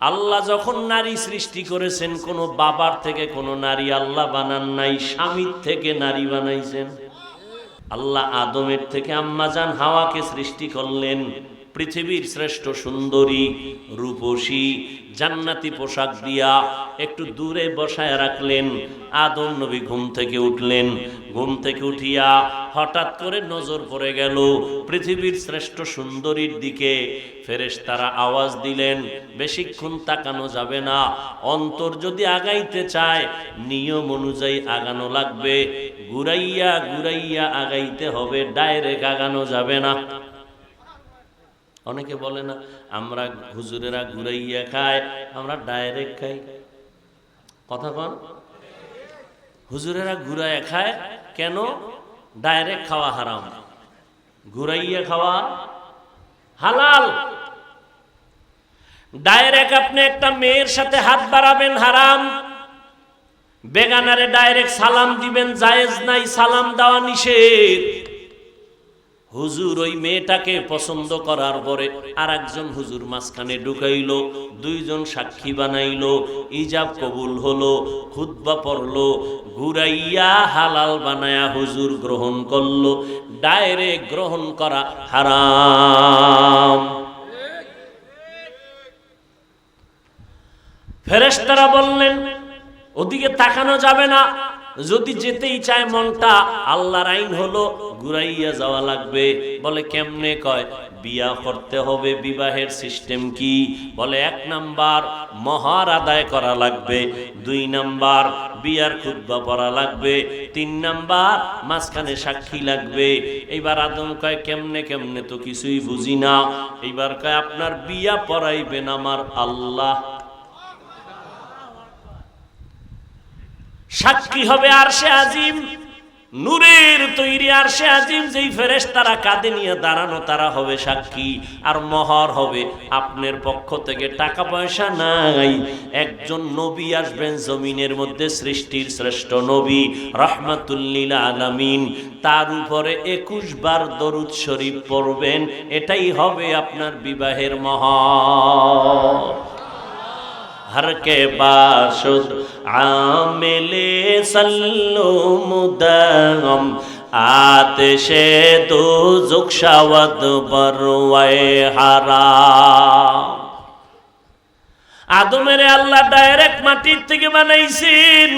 আল্লাহ যখন নারী সৃষ্টি করেছেন, কোনো বাবার থেকে কোনো নারী আল্লাহ বানান নাই, স্বামীর থেকে নারী বানাইছেন। আল্লাহ আদমের থেকে আম্মাজান হাওয়াকে সৃষ্টি করলেন। পৃথিবীর শ্রেষ্ঠ সুন্দরী, রূপসী, জান্নাতি পোশাক দিয়া একটু দূরে বসায় রাখলেন। আদম নবী ঘুম থেকে উঠলেন। ঘুম থেকে উঠিয়া হঠাৎ করে নজর পড়ে গেল পৃথিবীর শ্রেষ্ঠ সুন্দরীর দিকে। ফেরেশ তারা আওয়াজ দিলেন, বেশিক্ষণ তাকানো যাবে না। অন্তর যদি আগাইতে চায়, নিয়ম অনুযায়ী আগানো লাগবে। ঘুরাইয়া ঘুরাইয়া আগাইতে হবে, ডাইরেক্ট আগানো যাবে না। অনেকে বলে না, আমরা হুজুরেরা ঘুরাইয়া খায় আমরা ডাইরেক্ট খাই। কথা কন। হুজুরেরা ঘুরাইয়া খায় কেন? ডাইরেক্ট খাওয়া হারাম। ঘুরাইয়া খাওয়া হালাল। ডাইরেক্ট আপনি একটা মেয়ের সাথে হাত বাড়াবেন হারাম। বেগানারে ডাইরেক্ট সালাম দিবেন, জায়েজ নাই, সালাম দেওয়া নিষেধ। হুজুর ওই মেয়েটাকে পছন্দ করার পরে আর একজন হুজুর মাঝখানে ঢুকাইলো, দুইজন সাক্ষী বানাইল, ইজাব কবুল হলো খুদ্া পড়ল, ঘুরাইয়া হালাল বানায়া হুজুর গ্রহণ করল, ডাইরেক্ট গ্রহণ করা হারাম। ফেরেস্তারা বললেন, ওদিকে তাকানো যাবে না। যদি যেতেই চায় মনটা, আল্লাহর আইন হলো ঘুরাইয়া যাওয়া লাগবে। বলে কেমনে কয়? বিয়া করতে হবে, বিবাহের সিস্টেম কি? বলে এক নাম্বার, মহার আদায় করা লাগবে। দুই নাম্বার, বিয়ার খুদ্া পড়া লাগবে। তিন নাম্বার, মাঝখানে সাক্ষী লাগবে। এইবার আদম কয়, কেমনে কেমনে তো কিছুই বুঝি না। এইবার কয়, আপনার বিয়া পড়াইবেন আমার আল্লাহ। সাক্ষী হবে আর সে আজিম। নূরের তৈরি আর সে আজিম, যেই ফেরেস তারা কাঁধে নিয়ে দাঁড়ানো, তারা হবে সাক্ষী। আর মহর হবে আপনার পক্ষ থেকে টাকা পয়সা নাই। একজন নবী আসবেন জমিনের মধ্যে, সৃষ্টির শ্রেষ্ঠ নবী রহমাতুল্লিল আলামিন। তার উপরে একুশ বার দরুদ শরীফ পড়বেন, এটাই হবে আপনার বিবাহের মহর। ہر کے باشد عامل سلو مدغم آتش دو زکشاود بروئے حرام আদমের আল্লাহ ডাইরেক্ট মাটির থেকে বানাইছেন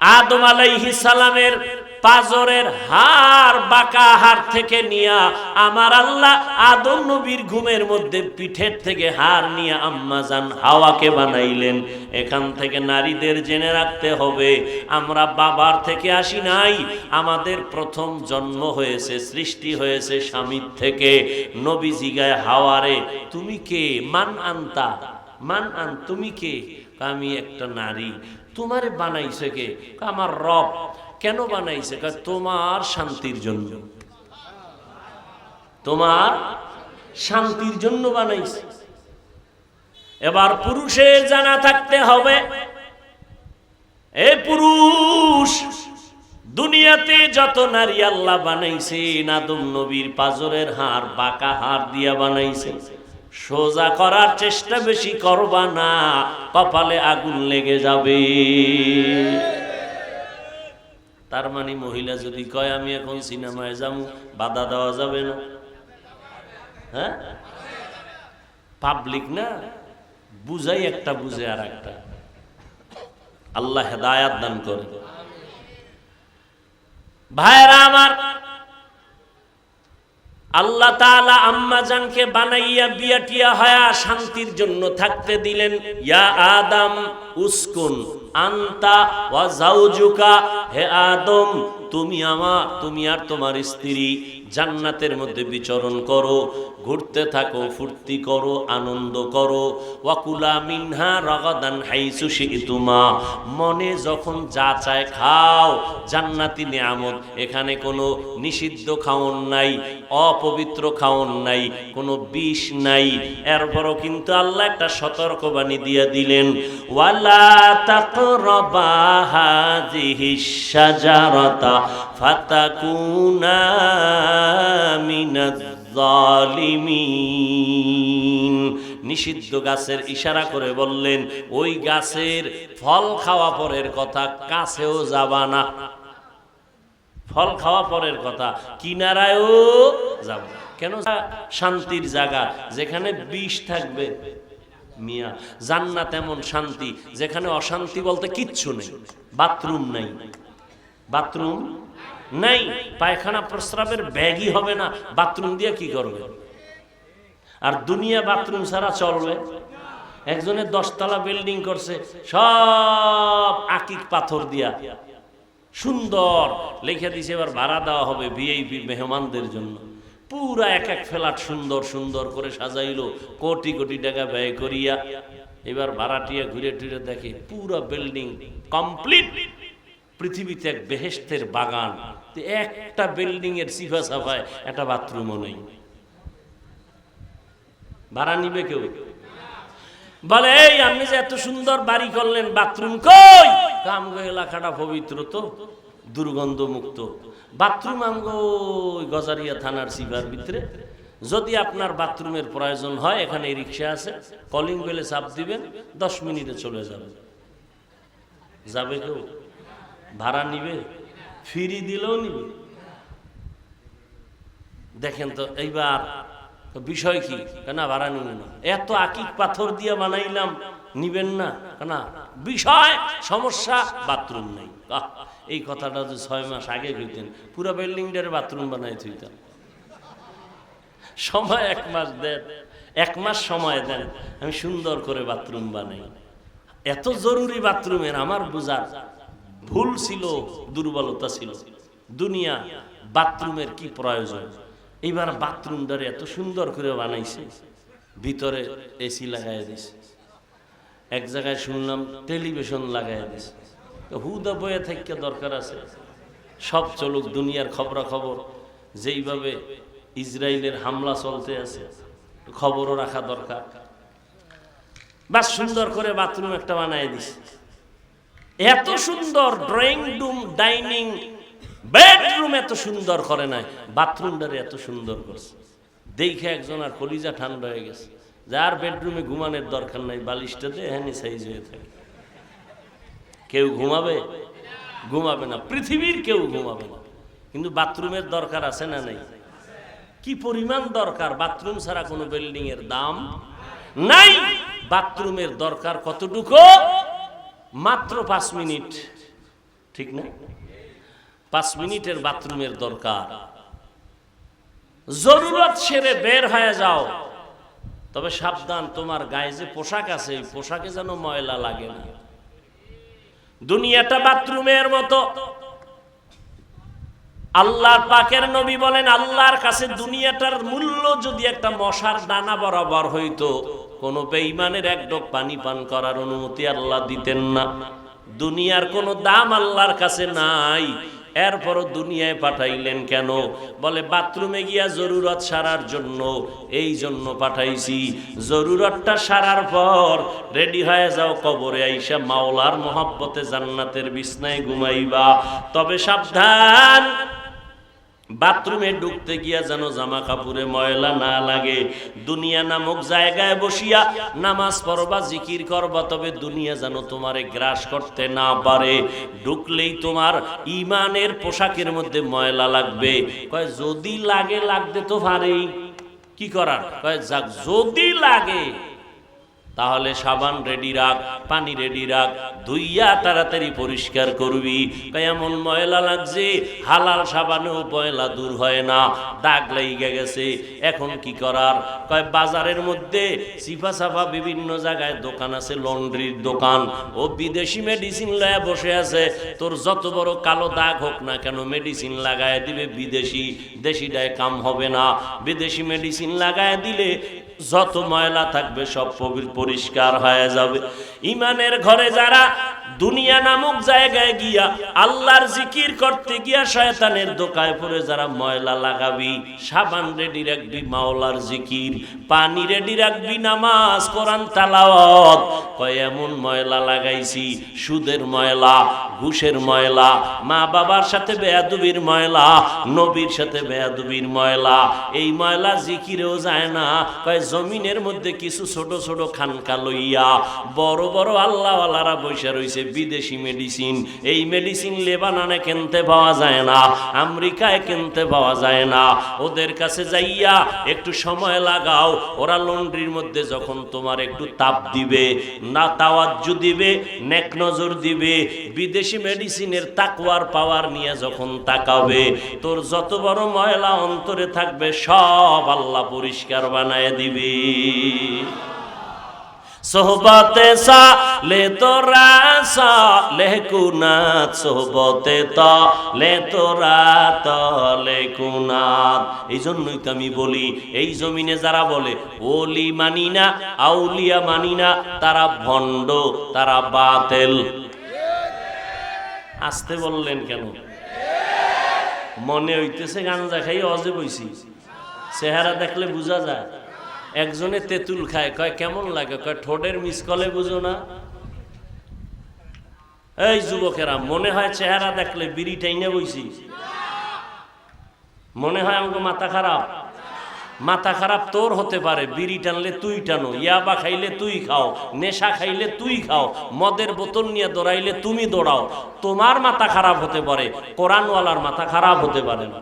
আদম আলাইহিস সালামের পাজরের হার বাঁকা হার থেকে নিয়া আমার আল্লাহ আদম নবীর ঘুমের মধ্যে পিঠের থেকে হার নিয়ে আম্মা জান হাওয়াকে বানাইলেন। এখান থেকে নারীদের জেনে রাখতে হবে, আমরা বাবার থেকে আসি নাই, আমাদের প্রথম জন্ম হয়েছে, সৃষ্টি হয়েছে স্বামীর থেকে। নবী জিগায় হাওয়ারে তুমি কে? মান আনতা? মান আন, তুমি কে? আমি একটা নারী। তোমারে বানাইছে কে, আমার রব। কেন বানাইছে? তোমার শান্তির জন্য। তোমার শান্তির জন্য বানাইছে। এবার পুরুষের জানা থাকতে হবে, এ পুরুষ, দুনিয়াতে যত নারী আল্লাহ বানাইছে, নাদম নবীর পাজরের হার বাঁকা হার দিয়া বানাইছে, সোজা করার চেষ্টা বেশি করবা না, কপালে আগুন লেগে যাবে। তার মানে মহিলা যদি কয়, আমি এখন সিনেমায় যাব বাধা দেওয়া যাবে না। হ্যাঁ? পাবলিক না? বুঝাই একটা, বুঝে আর একটা আল্লাহ হেদায়াত দান করে। ভাইরা আমার, আল্লাহ তাআলা আম্মা জানকে বানাইয়া বিয়াটিয়া হয়া শান্তির জন্য থাকতে দিলেন। ইয়া আদম, উসকুন। আন্তা ওয়া জাউজুকা হে আদম তুমি আমা তুমি আর তোমার স্ত্রী জান্নাতের মধ্যে বিচরণ করো, ঘুরতে থাকো, ফুর্তি করো, আনন্দ করো। ওয়াকুলা মিনহা রগাদান হাইসু শিতুমা, মনে যখন যা চায় খাও, জান্নাতি নিয়ামত। এখানে কোনো নিষিদ্ধ খাওন নাই, অপবিত্র খাওন নাই, কোনো বিষ নাই। এরপরও কিন্তু আল্লাহ একটা সতর্কবাণী দিয়ে দিলেন, ওয়ালা তাকরাবা হাযিহিশ শাজারাতা ফাতাকুনা মিনাজ জালিমিন। নিষিদ্ধ গাছের ইশারা করে বললেন, ওই গাছের ফল খাওয়া পরের কথা কাছেও যাবা না। ফল খাওয়া পরের কথা কিনারায়ও যাব কেন শান্তির জায়গা, যেখানে বিষ থাকবে। মিয়া, জান্নাত এমন শান্তি, যেখানে অশান্তি বলতে কিচ্ছু নেই, বাথরুম নাই। বাথরুম নাই, পায়খানা প্রস্রাবের ব্যাগই হবে না, বাথরুম দিয়ে কি করবে? আর দুনিয়া বাথরুম ছাড়া চলবে? একজনের দশতলা বিল্ডিং করছে, সব আকিক পাথর দিয়া। সুন্দর, লিখে দিছে, এবার ভাড়া দেওয়া হবে ভিআইপি মেহমানদের জন্য। পুরা এক এক ফ্ল্যাট সুন্দর সুন্দর করে সাজাইলো, কোটি কোটি টাকা ব্যয় করিয়া। এবার ভাড়াটিয়া ঘুরে টুরে দেখে পুরা বিল্ডিং কমপ্লিট পৃথিবীতে এক বেহেস্তের বাগান একটা বিল্ডিং এর সিফা সাফায় একটা বাথরুমও নেই। ভাড়া নিবে কেউ? বলে, এই, আপনি যে এত সুন্দর বাড়ি করলেন, বাথরুম কই? আমগো এলাকাটা পবিত্র তো দুর্গন্ধ মুক্ত বাথরুম আমগো গজারিয়া থানার সিভার ভিতরে। যদি আপনার বাথরুমের প্রয়োজন হয়, এখানে রিক্সা আছে, কলিং বেলে চাপ দিবেন, দশ মিনিটে চলে যাবে। যাবে কেউ? ভাড়া নিবে, ফিরি দিলেও নিবে। দেখেন তো, এইবার বিষয় কি? কেন ভাড়া নিবেন না? এত আকিক পাথর দিয়ে বানাইলাম, নিবেন না? কেন? বিষয়, সমস্যা, বাথরুম নেই। এই কথাটা যে ছয় মাস আগে হইতেন, পুরো বিল্ডিংটার বাথরুম বানাই থইতাম সময় এক মাস দেন, এক মাস সময় দেন, আমি সুন্দর করে বাথরুম বানাই। এত জরুরি বাথরুমের আমার বুঝার ভুল ছিল, দুর্বলতা ছিল। দুনিয়া বাথরুমের কি প্রয়োজন? এইবার বাথরুমটারে এত সুন্দর করে বানাইছে, ভিতরে এসি লাগাই দিছে। এক জায়গায় শুনলাম টেলিভিশন লাগাই দিছে। হুদা বয়ে থেকে দরকার আছে। সব চলুক, দুনিয়ার খবরাখবর। যেইভাবে ইসরায়েলের হামলা চলতে আছে, খবরও রাখা দরকার। বাস সুন্দর করে বাথরুম একটা বানাই দিছে। এত সুন্দর ড্রয়িং রুম, ডাইনিং, বেডরুম এত সুন্দর করে নাই, বাথরুমটারে এত সুন্দর করছে। দেখে একজন আর কলিজা ঠান্ডা হয়ে গেছে। যার বেডরুমে ঘুমানোর দরকার নাই বালিশটাতে হ্যাঁ সাইজ হয়ে থাকে। কেউ ঘুমাবে? ঘুমাবে না। পৃথিবীর কেউ ঘুমাবে না। কিন্তু বাথরুমের দরকার আছে না নাই? কি পরিমাণ দরকার? বাথরুম ছাড়া কোনো বিল্ডিং এর দাম নাই। বাথরুমের দরকার কতটুকু? মাত্র পাঁচ মিনিট। ঠিক না? পাঁচ মিনিটের বাথরুমের দরকার। জরুরত সেরে বের হয়ে যাও। তবে সাবধান, তোমার গায়ে যে পোশাক আছে পোশাকে যেন ময়লা লাগে না। দুনিয়াটা বাথরুমের মতো। আল্লাহর পাকের নবী বলেন, আল্লাহর কাছে দুনিয়াটার মূল্য যদি একটা মশার দানা বরাবর হইতো কোন বেঈমানের এক ডোক পানি পান করার অনুমতি আল্লাহ দিতেন না। দুনিয়ার কোনো দাম আল্লাহর কাছে নাই। এরপরও দুনিয়ায় পাঠাইলেন কেন? বলে, বাথরুমে গিয়া জরুরত সারার জন্য। এই জন্য পাঠাইছি। জরুরতটা সারার পর রেডি হয়ে যাও কবরে আইসা মাওলার মহাব্বতে জান্নাতের বিছনায় ঘুমাইবা। তবে সাবধান বাথরুমে ঢুকতে গিয়া যেন জামা কাপড়ে ময়লা না লাগে। দুনিয়া নামক জায়গায় বসিয়া নামাজ পড়বা, জিকির করবা, তবে দুনিয়া যেন তোমারে গ্রাস করতে না পারে। ঢুকলেই তোমার ইমানের পোশাকের মধ্যে ময়লা লাগবে। কয়, যদি লাগে, লাগতে তো পারেই। কি করার? কয়, যাক, যদি লাগে তাহলে সাবান রেডি রাখ, পানি রেডি রাখ, ধুইয়া তাড়াতাড়ি পরিষ্কার করবি। এমন ময়লা লাগছে, হালাল সাবানেও ময়লা দূর হয় না, দাগ লেগে গেছে, এখন কি করার? কয়, বাজারের মধ্যে সিফা সাফা বিভিন্ন জায়গায় দোকান আছে, লন্ড্রির দোকান। ও বিদেশি মেডিসিন লয়া বসে আছে, তোর যত বড় কালো দাগ হোক না কেন মেডিসিন লাগায় দিবে বিদেশি। দেশিটায় কাম হবে না। বিদেশি মেডিসিন লাগায় দিলে যত ময়লা থাকবে সব পবির পরিষ্কার হয়ে যাবে। ইমানের ঘরে যারা দুনিয়া নামক জায়গায় গিয়া আল্লাহর জিকির করতে গিয়া শয়তানের দোকায় পড়ে যারা ময়লা লাগাবি, সাবান রেডি রাখবি, মাওলার জিকির, পানি রেডি রাখবি, নামাজ, কোরআন, তালাওয়াত। কয়, এমন ময়লা লাগাইছি, সুদের ময়লা, ঘুষের ময়লা, মা বাবার সাথে বেয়াদুবির ময়লা, নবীর সাথে বেয়াদুবির ময়লা। এই ময়লা জিকিরেও যায় না। কয়, জমিনের মধ্যে কিছু ছোট ছোট খানকা লইয়া, বড় বড় আল্লাহওয়ালারা বসে রইছে বিদেশি মেডিসিন এই মেডিসিন লেবাননে কিনতে পাওয়া যায় না, আমেরিকায় কিনতে পাওয়া যায় না। ওদের কাছে যাইয়া একটু সময় লাগাও, ওরা লন্ড্রির মধ্যে যখন তোমার একটু তাপ দিবে, না তাওয়াজ্জু দিবে, নেক নজর দিবে, বিদেশি মেডিসিনের তাকওয়ার পাওয়ার নিয়ে যখন তাকাবে, তোর যত বড় ময়লা অন্তরে থাকবে, সব আল্লাহ পরিষ্কার বানায় দিবে। সোহবতে সা লে তোরা সা কুনাত, সোহবতে ত তোরা ত কুনাত। এই জন্যই তো আমি বলি, এই জমিনে যারা বলে, ওলি মানি না, আউলিয়া মানি না, তারা ভণ্ড, তারা বাতেল। আসতে বললেন কেন? মনে হইতেছে গাঞ্জা খাই অজে বইছি চেহারা দেখলে বোঝা যায়। একজনে তেঁতুল খায়, কয়, কেমন লাগে? কয়, ঠোঁটের মিসকলে বুঝো না। এই যুবকেরা, মনে হয় চেহারা দেখলে বিড়ি টাইনে বইছি। মনে হয় আমাকে মাথা খারাপ। মাথা খারাপ তোর হতে পারে, বিড়ি টানলে তুই টানো, ইয়াবা খাইলে তুই খাও, নেশা খাইলে তুই খাও, মদের বোতল নিয়ে দৌড়াইলে তুমি দৌড়াও। তোমার মাথা খারাপ হতে পারে, কোরআনওয়ালার মাথা খারাপ হতে পারে। না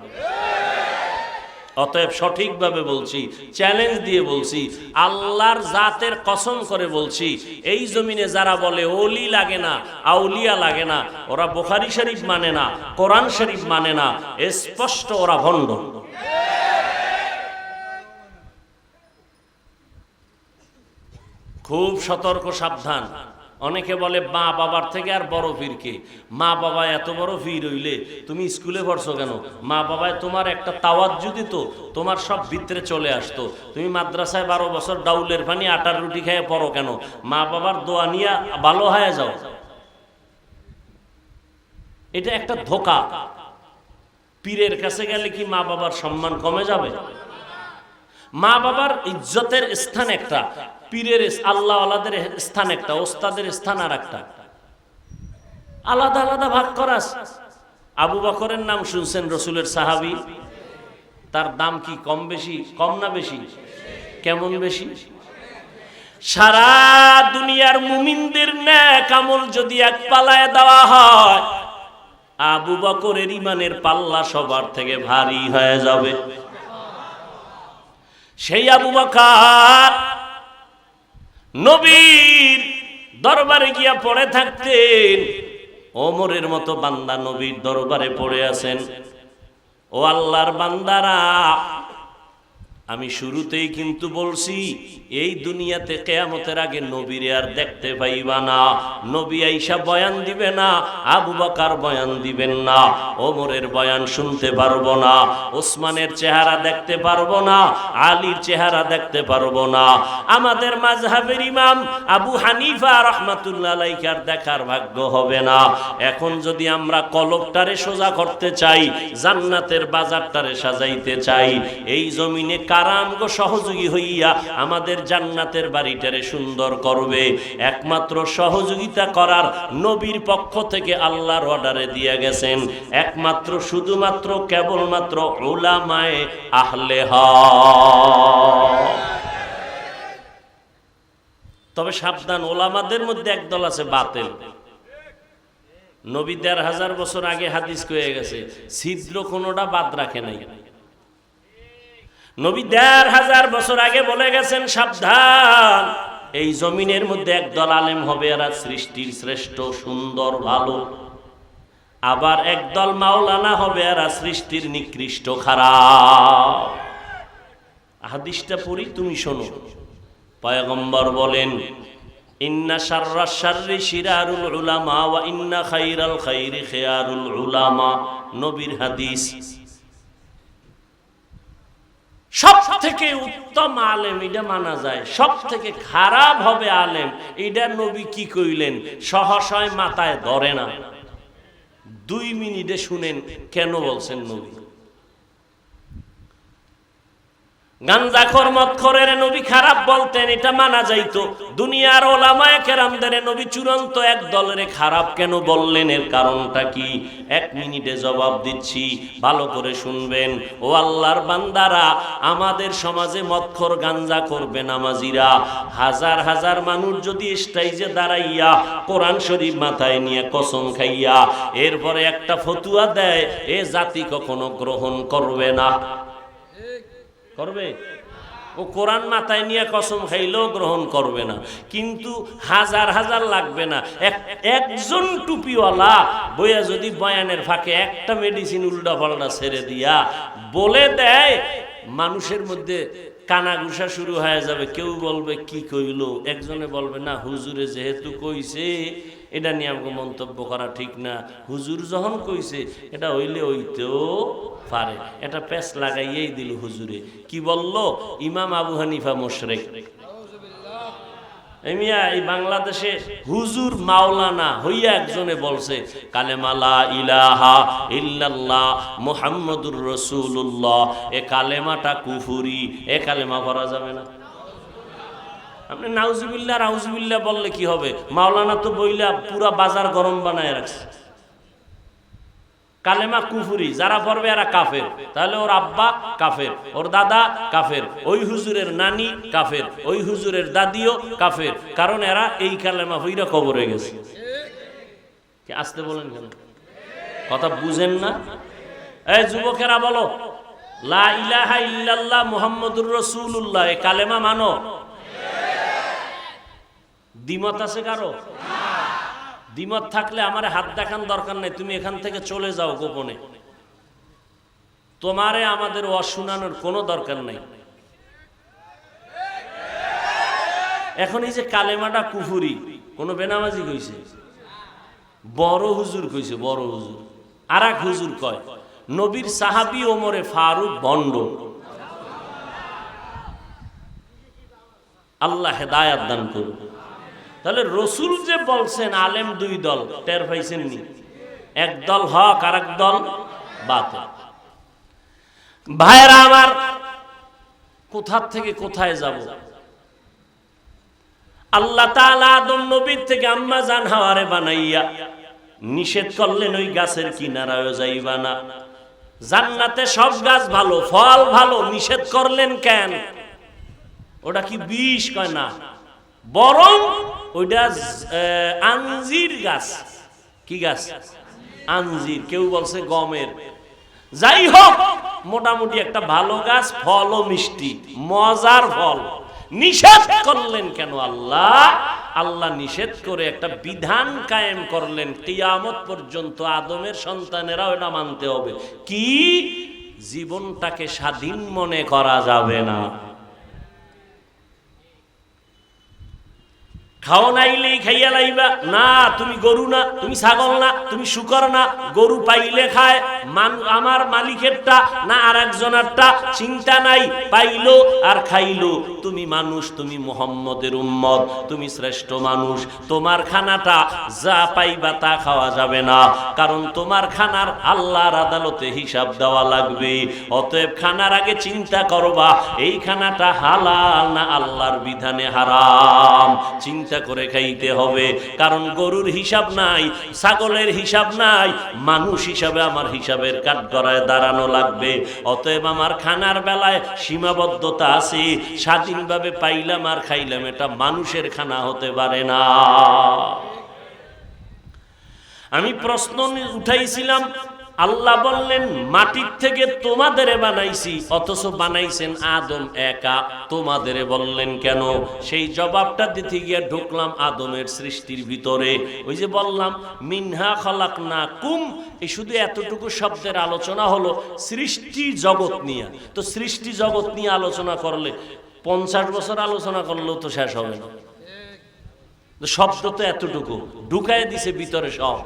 অতএব সঠিকভাবে বলছি চ্যালেঞ্জ দিয়ে বলছি, আল্লাহর জাতের কসম করে বলছি, এই জমিনে যারা বলে ওলি লাগে না, আউলিয়া লাগে না, ওরা বোখারি শরীফ মানে না, কোরআন শরীফ মানে না স্পষ্ট ওরা ভণ্ড। খুব সতর্ক, সাবধান। অনেকে বলে, মা বাবার থেকে আর বড় ফিরকে মা বাবা, এত বড় ফির হইলে তুমি স্কুলে পড়ছো কেন? মা বাবায় তোমার একটা তাওয়াত যদি তো তোমার সব ভিতরে চলে আসতো। তুমি মাদ্রাসায় বারো বছর ডাউলের পানি, আটার রুটি খেয়ে পড়ো কেন? মা বাবার দোয়া নিয়ে ভালো হয়ে যাও। এটা একটা ধোকা। পীরের কাছে গেলে কি মা বাবার সম্মান কমে যাবে? মা বাবার ইজ্জতের স্থান একটা। পীরের আল্লাহ আলাদের স্থান একটা, ওস্তাদের স্থান আর একটা আলাদা আলাদা ভাগ করাস আবু বকরের নাম শুনছেন রসুলের সাহাবি। তার দাম কি কম বেশি, কম না বেশি? কেমন বেশি? সারা দুনিয়ার মুমিনদের ন্যাক আমল যদি এক পালায় দেওয়া হয়, আবু বকরের ইমানের পাল্লা সবার থেকে ভারী হয়ে যাবে। সেই আবু বকার নবীর দরবারে গিয়া পড়ে থাকতেন। ওমরের মতো বান্দা নবীর দরবারে পড়ে আছেন। ও আল্লাহর বান্দারা আমি শুরুতেই কিন্তু বলছি, এই দুনিয়াতে কেয়ামতের আগে নবীরে আর দেখতে পাইবা না। নবী আইসা বয়ান দিবে না, আবু বাকার বয়ান দিবেন না, ওমরের বয়ান শুনতে পারব না, ওসমানের চেহারা দেখতে পারব না, আলীর চেহারা দেখতে পারব না। আমাদের মাঝহাবের ইমাম আবু হানিফা রহমাতুল্লাহ আলাইকার দেখার ভাগ্য হবে না। এখন যদি আমরা কলকটারে সোজা করতে চাই, জান্নাতের বাজারটারে সাজাইতে চাই, এই জমিনে কারা আমগো সহযোগী হইয়া আমাদের জান্নাতের বাড়িটারে সুন্দর করবে। একমাত্র সহযোগিতা করার নবীর পক্ষ থেকে আল্লাহর অর্ডারে দিয়ে গেছেন। একমাত্র শুধুমাত্র কেবলমাত্র ওলামায়ে আহলে হক। তবে সাবধান ওলামাদের মধ্যে একদল আছে বাতেল। নবী দেড় হাজার বছর আগে হাদিস কয়ে গেছে, ছিদ্র কোনোটা বাদ রাখে নাই। নবী দেড় হাজার বছর আগে বলে গেছেন, সাবধান, এই জমিনের মধ্যে একদল আলেম হবে, এরা সৃষ্টির শ্রেষ্ঠ, সুন্দর, ভালো। আবার একদল মাওলানা হবে, এরা সৃষ্টির নিকৃষ্ট, খারাপ। হাদিসটা পড়ি, তুমি শোনো। পয়গম্বর বলেন, ইন্না শাররা শাররি শিরারুল উলামা ওয়া ইন্না খাইরাল খাইরি খিয়ারুল উলামা। নবীর হাদিস সব থেকে উত্তম আলেম এটা মানা যায় সব থেকে খারাপ হবে আলেম, এটা নবী কি কইলেন, সহসয় মাথায় ধরে না। দুই মিনিটে শুনেন, কেন বলছেন নবী? গাঞ্জাখর মদখরের নবী খারাপ বলতেন, এটা মানা যাইতো। দুনিয়ার ওলামায়ে কেরামদের নবী চূড়ান্ত এক দলের খারাপ কেন বললেন? এর কারণটা কি? এক মিনিটে জবাব দিচ্ছি, ভালো করে শুনবেন। ও আল্লাহর বান্দারা, আমাদের সমাজে গাঞ্জা করবে নামাজিরা। হাজার হাজার মানুষ যদি স্টাইজে দাঁড়াইয়া কোরআন শরীফ মাথায় নিয়ে কসম খাইয়া এরপরে একটা ফতুয়া দেয়, এ জাতি কখনো গ্রহণ করবে না। করবে? ও কোরআন মাথায় নিয়ে কসম খাইলেও গ্রহণ করবে না। কিন্তু হাজার হাজার লাগবে না। একজন টুপিওয়ালা বইয়া যদি বয়ানের ফাঁকে একটা মেডিসিন উল্টা পাল্টা ছেড়ে দিয়া বলে দেয়, মানুষের মধ্যে কানাঘুষা শুরু হয়ে যাবে। কেউ বলবে, কি কইলো? একজনে বলবে, না, হুজুরে যেহেতু কইছে এটা নিয়ে আমাকে মন্তব্য করা ঠিক না। হুজুর যখন কইছে, এটা হইলে হইতেও পারে। এটা প্যাচ লাগাইয়েই দিল হুজুরে। কি বলল? ইমাম আবু হানিফা মোশরেক। এই বাংলাদেশে হুজুর মাওলানা হইয়া একজনে বলছে কালেমালা ইলাহা ইল্লাল্লাহ মুহাম্মদুর রসুল্লাহ এ কালেমাটা কুফুরি, এ কালেমা করা যাবে না। আপনি নাউজুবিল্লাহ, রাউজুবিল্লাহ বললে কি হবে? মাওলানা তো বইলা পুরা বাজার গরম বানায় রাখছে। কালেমা কুফুরি, যারা পড়বে এরা কাফের। তাহলে ওর আব্বা কাফের, ওর দাদা কাফের, ওই হুজুরের নানি কাফের, ওই হুজুরের দাদিও কাফের। কারণ এরা এই কালেমা হইরা কবরে গেছে। কি আসতে বলেন কেন? কথা বুঝেন না? এই যুবকেরা বলো, লা ইলাহা ইল্লাল্লাহ মুহাম্মদুর রাসূলুল্লাহ এই কালেমা মানো। দ্বিমত আছে কারও? দ্বিমত থাকলে আমার হাত দেখান দরকার নেই, তুমি এখান থেকে চলে যাও গোপনে। তোমারে আমাদের অশুনানোর কোনো দরকার নেই। এখন এই যে কালেমাটা কুফুরি, কোনো বেনামাজি কইছে? বড় হুজুর কইছে, বড় হুজুর। আর এক হুজুর কয়, নবীর সাহাবি ওমরে ফারুক বন্ড। আল্লাহ হেদায়াত দান করুন তাহলে রসুল যে বলছেন, আলেম দুই দল, টের পাইছেন নি এক দল হক আর এক দল বাতিল। ভাইরা আমার কোথার থেকে কোথায় যাব? আল্লাহ তাআলা আদম নবীর থেকে আম্মা জান হাওয়ারে বানাইয়া নিষেধ করলেন, ওই গাছের কিনারায় যাইবা না। জান্নাতে সব গাছ ভালো, ফল ভালো, নিষেধ করলেন কেন? ওটা কি বিষ কয় না? বরং ওইটা আঞ্জির গাছ। কি গাছ? আঞ্জির কেউ বলছে গমের। যাই হোক মোটামুটি একটা ভালো গাছ, ফলও মিষ্টি, মজার ফল। নিষেধ করলেন কেন আল্লাহ? আল্লাহ নিষেধ করে একটা বিধান কায়েম করলেন, কিয়ামত পর্যন্ত আদমের সন্তানেরা ওটা মানতে হবে। কি? জীবনটাকে স্বাধীন মনে করা যাবে না। খাও নাইলেই খাইয়া লাইবা। না, তুমি গরু না, তুমি ছাগল না, তুমি শুকর না। গরু পাইলে খায়, মান আমার মালিকেরটা না আর একজনেরটা চিন্তা নাই, পাইলো আর খাইলো। তুমি মানুষ, তুমি মোহাম্মদের উম্মত, তুমি শ্রেষ্ঠ মানুষ। তোমার খানাটা যা পাইবা তা খাওয়া যাবে না। কারণ তোমার খানার আল্লাহর আদালতে হিসাব দেওয়া লাগবে। অতএব খানার আগে চিন্তা করবা, এই খানাটা হালাল না আল্লাহর বিধানে হারাম? চিন্তা করে খাইতে হবে। কারণ গরুর হিসাব নাই, ছাগলের হিসাব নাই, মানুষ হিসাবে আমার হিসাবের কাঠগড়ায় দাঁড়ানো লাগবে। অতএব আমার খানার বেলায় সীমাবদ্ধতা আছে, স্বাধীনভাবে পাইলাম আর খাইলাম, এটা মানুষের খানা হতে পারে না। আমি প্রশ্ন উঠাইছিলাম আল্লাহ বললেন, মাটির থেকে তোমাদের বানাইছি, অথচ বানাইছেন আদম একা। তোমাদের বললেন, কেন? সেই জবাবটা দিতে গিয়ে ঢুকলাম আদমের সৃষ্টির ভিতরে। ওই যে বললাম, মিনহা খলাক না কুম এই শুধু এতটুকু শব্দের আলোচনা হলো সৃষ্টি জগৎ নিয়ে। তো সৃষ্টি জগৎ নিয়ে আলোচনা করলে, পঞ্চাশ বছর আলোচনা করলেও তো শেষ হবে না। শব্দ তো এতটুকু। ঢুকায় দিছে ভিতরে সব।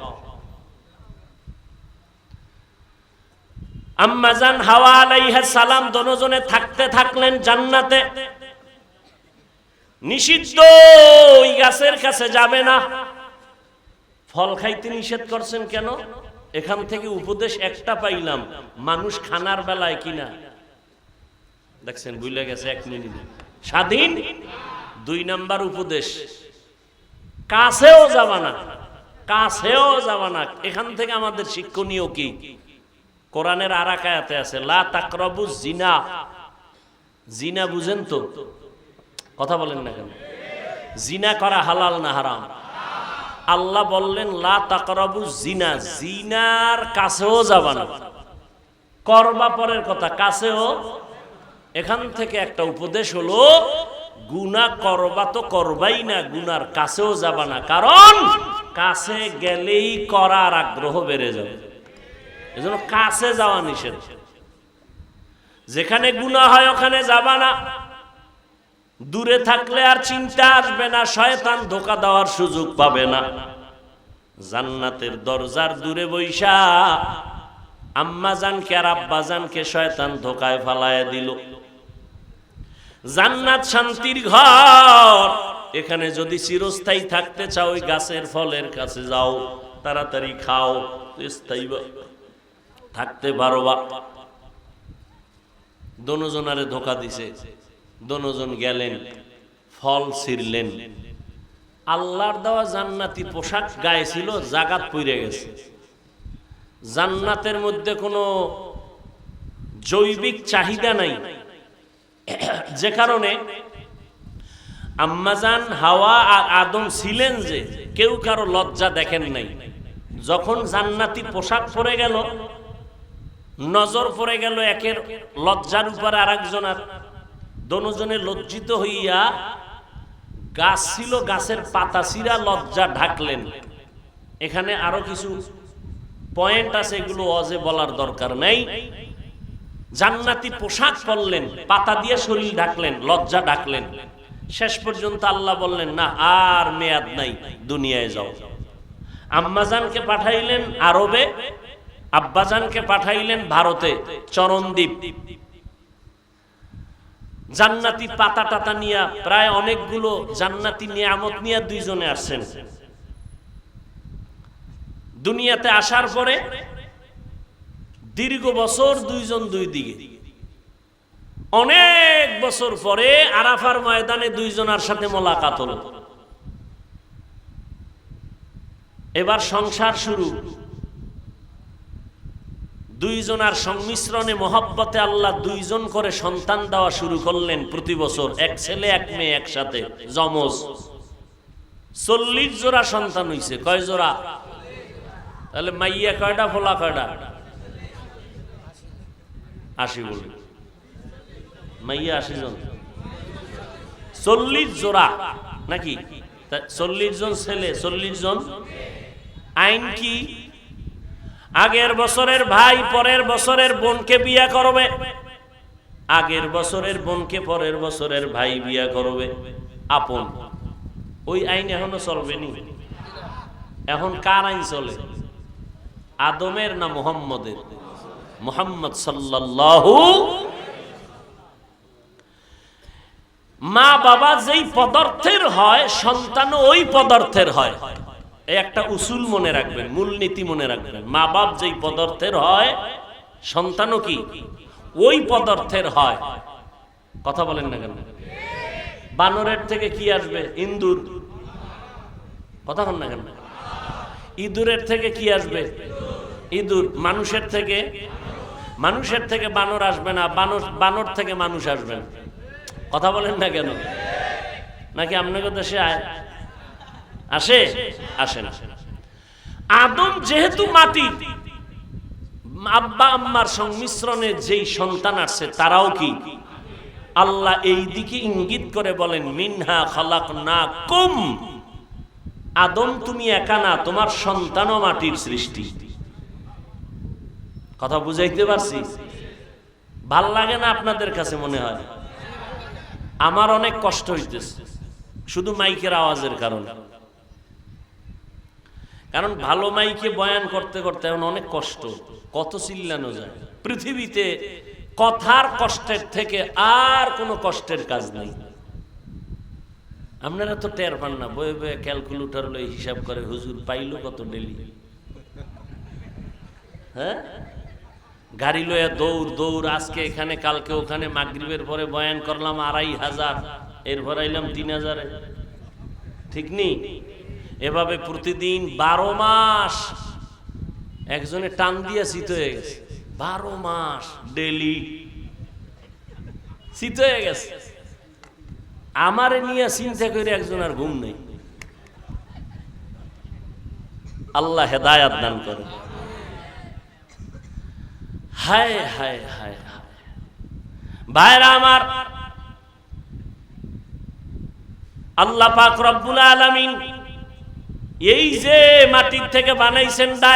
আম্মাজান হাওয়া আলাইহা সালাম, দনোজনে থাকতে থাকলেন জান্নাতে। নিষিদ্ধ, ওই গাছের কাছে যাবে না। ফল খাইতে নিষেধ করছেন কেন? এখান থেকে উপদেশ একটা পাইলাম, মানুষ খানার বেলায় কিনা। দেখছেন বুঝলে গেছে, এক মিনিট। স্বাধীন, দুই নাম্বার উপদেশ। কাছেও যাবা না, কাছেও যাবা না। এখান থেকে আমাদের শিক্ষণীয় কি? কোরআনের আরাকায়াতে আছে, লা তাকরাবু জিনা জিনা বুঝেন তো? কথা বলেন না কেন? জিনা করা হালাল না হারাম? আল্লাহ বললেন, লা তাকরাবু জিনা জিনার কাছেও যাবা না। করবা পরের কথা, কাছেও? এখান থেকে একটা উপদেশ হলো গুনা করবা তো করবাই না, গুনার কাছেও যাবা না। কারণ কাছে গেলেই করার আগ্রহ বেড়ে যাবে। এজন্য কাছে যাওয়া নিষেধ। যেখানে গুনাহ হয় ওখানে যাবা না। দূরে থাকলে আর চিন্তা আসবে না, শয়তান ধোকা দেওয়ার সুযোগ পাবে না। জান্নাতের দরজার দূরে বৈশা আম্মা জানকে আর আব্বা জানকে শয়তান ধোকায় ফালায় দিল। জান্নাত শান্তির ঘর। এখানে যদি চিরস্থায়ী থাকতে চাও, ওই গাছের ফলের কাছে যাও, তাড়াতাড়ি খাও, স্থায়ী থাকতে পারো বা দনোজনারে ধোকা দিছে। দনোজন গেলেন, ফল ছিঁড়লেন। আল্লাহর দেওয়া জান্নাতি পোশাক গায়ে ছিল, জাগাত পইরে গেছে। জান্নাতের মধ্যে কোনো জৈবিক চাহিদা নাই। যে কারণে আম্মাজান, হাওয়া আর আদম ছিলেন যে, কেউ কারও লজ্জা দেখেন নাই। যখন জান্নাতি পোশাক পরে গেল নজর পড়ে গেল একের লজ্জার উপরে আর একজনের দনোজনে লজ্জিত হইয়া গাছ ছিল, গাছের পাতা ছিঁড়া লজ্জা ঢাকলেন। এখানে আরও কিছু পয়েন্ট আছে এগুলো অজে বলার দরকার নেই। জান্নাতি পোশাক পরলেন, পাতা দিয়ে শরীর ঢাকলেন, লজ্জা ঢাকলেন। শেষ পর্যন্ত আল্লাহ বললেন, না, আর মেয়াদ নাই, দুনিয়ায় যাও। আম্মাজানকে পাঠাইলেন আরবে। আব্বাজানকে পাঠাইলেন ভারতে, চরণদ্বীপ। জান্নাতি পাতা টাতা নিয়া প্রায় অনেকগুলো জান্নাতি নিয়ামত নিয়ে দুইজনে আসছেন। দুনিয়াতে আসার পরে দীর্ঘ বছর দুইজন দুই দিকে। অনেক বছর পরে আরাফার ময়দানে দুইজনার সাথে মোলাকাত হলো। এবার সংসার শুরু। দুইজনার সংমিশ্রণে মহব্বতে আল্লাহ দুইজন করে সন্তান দেওয়া শুরু করলেন প্রতি বছর, এক ছেলে, এক মেয়ে একসাথে জমজ চল্লিশ জোড়া সন্তান হইছে, কয় জোড়া? তাহলে মাইয়া কয়টা ফোলা কয়টা আশি বলি। মাইয়া আশি জন। চল্লিশ জোড়া, নাকি? চল্লিশ জন ছেলে, চল্লিশ জন। আইন কি? আগের বছরের ভাই, পরের বছরের বোনকে বিয়া করবে। আগের বছরের বোনকে পরের বছরের ভাই বিয়া করবে। আপন। ওই আইন এখনও চলবে নি। এখন কার আইন চলে? আদমের না মোহাম্মদের? মোহাম্মদ সাল্লাল্লাহু মা বাবা যেই পদার্থের হয় সন্তান ওই পদার্থের হয়। এই একটা উসুল মনে রাখবেন, মূলনীতি মনে রাখবেন। মা বাপ যেই পদার্থের হয়, সন্তানও কি? ওই পদার্থের হয়। কথা বলেন না কেন? বানরের থেকে কি আসবে? ইন্দুর কথা বলেন না কেন? ইঁদুরের থেকে কি আসবে? ইঁদুর। মানুষের থেকে? মানুষের থেকে বানর আসবে না, বানর বানর থেকে মানুষ আসবে না। কথা বলেন না কেন? নাকি আপনাকে দেশে আয়? আসে? আসে না। আদম যেহেতু মাটি, আব্বা আম্মার সংমিশ্রণে যেই সন্তান আসছে, তারাও কি? আল্লাহ এই দিকে ইঙ্গিত করে বলেন, মিনহা খালাক না কুম আদম, তুমি একা না, তোমার সন্তানও মাটির সৃষ্টি। কথা বুঝাইতে পারছি? ভালো লাগে না আপনাদের কাছে মনে হয়? আমার অনেক কষ্ট হইতেছে, শুধু মাইকের আওয়াজের কারণে। কারণ ভালো মাইকে বয়ান করতে করতে এখন অনেক কষ্ট, কত চিল্লানো যায়। পৃথিবীতে কথার কষ্টের থেকে আর কোনো কষ্টের কাজ নেই। আপনারা তো টের পান না, বয়ে বয়ে ক্যালকুলেটর লই হিসাব করে, হুজুর, পাইলো কত ডেলি? হ্যাঁ? গাড়ি লইয়া দৌড় দৌড়, আজকে এখানে, কালকে ওখানে, মাগরিবের পরে বয়ান করলাম আড়াই হাজার, এরপর আইলাম তিন হাজারে। ঠিক নেই? এভাবে প্রতিদিন বারো মাস একজনে টান দিয়া শীত হয়ে গেছে। বারো মাস ডেলি শীত হয়ে গেছে। আমারে নিয়ে চিন্তা করে একজন আর ঘুম নেই। আল্লাহ হেদায়াত দান করে। হায় হায় হায়। ভাইরা আমার, আল্লাহ পাক রব্বুল আলামিন এই যে মাটির থেকে বানাইছেন ডায়